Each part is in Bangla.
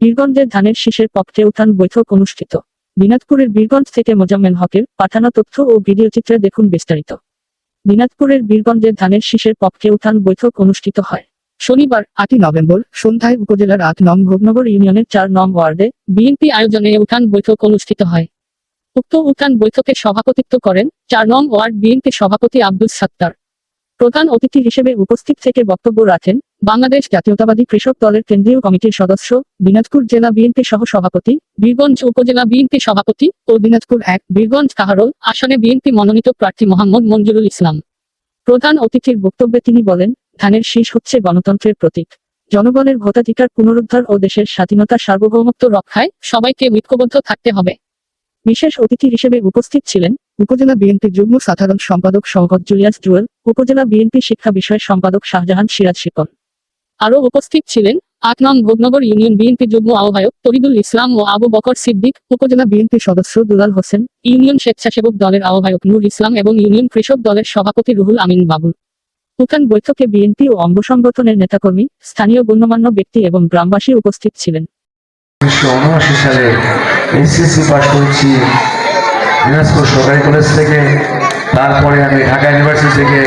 বীরগঞ্জের ধানের শীষের পক্ষে উত্থান বৈঠক অনুষ্ঠিত। দিনাজপুরের বীরগঞ্জ থেকে মোজাম্মেল হকের পাঠানো তথ্য ও ভিডিও চিত্রে দেখুন বিস্তারিত। দিনাজপুরের বীরগঞ্জের ধানের শীষের পক্ষে উত্থান বৈঠক অনুষ্ঠিত হয়। শনিবার, আটই নভেম্বর, সন্ধ্যায় উপজেলার আট নং ভোগনগর ইউনিয়নের চার নং ওয়ার্ডে বিএনপি আয়োজনে উত্থান বৈঠক অনুষ্ঠিত হয়। উক্ত উত্থান বৈঠকে সভাপতিত্ব করেন চার নং ওয়ার্ড বিএনপি সভাপতি আব্দুল সাত্তার। প্রধান অতিথি হিসেবে উপস্থিত থেকে বক্তব্য রাখেন বাংলাদেশ জাতীয়তাবাদী কৃষক দলের কেন্দ্রীয় কমিটির সদস্য, দিনাজপুর জেলা বিএনপি সহ সভাপতি, বীরগঞ্জ উপজেলা বিএনপি সভাপতি ও দিনাজপুর এক বীরগঞ্জ কাহারোল আসনে বিএনপি মনোনীত প্রার্থী মোহাম্মদ মঞ্জুরুল ইসলাম। প্রধান অতিথির বক্তব্যে তিনি বলেন, ধানের শীষ হচ্ছে গণতন্ত্রের প্রতীক। জনগণের ভোটাধিকার পুনরুদ্ধার ও দেশের স্বাধীনতা সার্বভৌমত্ব রক্ষায় সবাইকে ঐক্যবদ্ধ থাকতে হবে। বিশেষ অতিথি হিসেবে উপস্থিত ছিলেন উপজেলা বিএনপি যুগ্ম সাধারণ সম্পাদক শওকত জুলিয়াস জুয়েল, উপজেলা বিএনপি শিক্ষা বিষয় সম্পাদক শাহজাহান সিরাজ শিকন আরও উপস্থিত ছিলেন আট নং ভোগনগর ইউনিয়ন বিএনপি যুগ্ম আহ্বায়ক তরিদুল ইসলাম ও আবু বকর সিদ্দিক, উপজেলা বিএনপি সদস্য দুলাল হোসেন, ইউনিয়ন স্বেচ্ছাসেবক দলের আহ্বায়ক নূর ইসলাম এবং ইউনিয়ন কৃষক দলের সভাপতি রুহুল আমিন বাবুল। উত্থান বৈঠকে বিএনপি ও অঙ্গ সংগঠনের নেতাকর্মী, স্থানীয় গণ্যমান্য ব্যক্তি এবং গ্রামবাসী উপস্থিত ছিলেন। উনিশশো উনআশি সালে এসএসসি পাস করেছি, দিনাজপুর সরকারি কলেজ থেকে। তারপরে আমি ঢাকা ইউনিভার্সিটি থেকে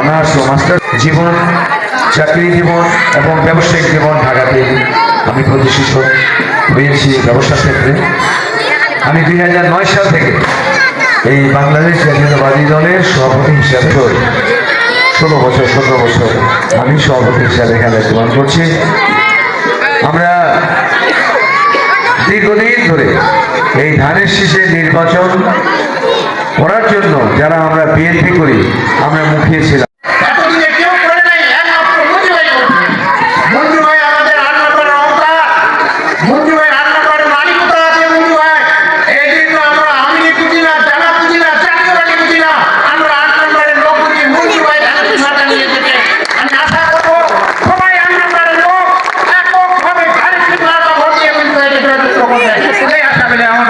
অনার্স ও মাস্টার জীবন চাকরি জীবন এবং ব্যবসায়িক জীবন ঢাকাতে আমি প্রতিষ্ঠিত হয়েছি ব্যবসার ক্ষেত্রে। আমি দুই হাজার নয় সাল থেকে এই বাংলাদেশ জাতীয়তাবাদী দলের সভাপতি হিসাবে ষোলো বছর, সতেরো বছর আমি সভাপতি হিসাবে এখানে প্রমাণ করছি। আমরা দীর্ঘদিন ধরে এই ধানের শীষের নির্বাচন করার জন্য যারা আমরা বিএনপি করি, আমরা মুখিয়েছিলাম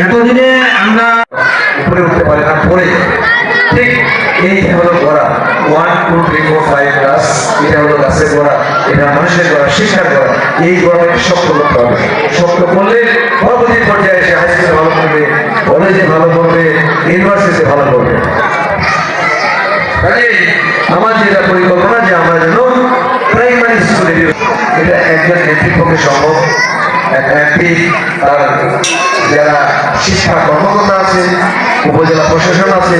এতদিনে আমরা উপরে উঠতে পারে না পরে ঠিক এই হলো গোড়া। One two three four five class এটা হলো গাছের গোড়া। এটা মানুষের গোড়া, শিক্ষার গোড়া। এই গোড়াকে শক্ত করতে হবে। শক্ত করলে পরবর্তী পর্যায়ে এসে হাই স্কুলে ভালো করবে কলেজে ভালো করবে ইউনিভার্সিটিতে ভালো করবে কাজে আমার যেটা পরিকল্পনা যে আমরা যেন প্রাইমারি স্কুলে এটা একজন নেত্রীর পক্ষে সম্ভব। এক তার যারা শিক্ষা কর্মকর্তা আছে উপজেলা প্রশাসন আছে।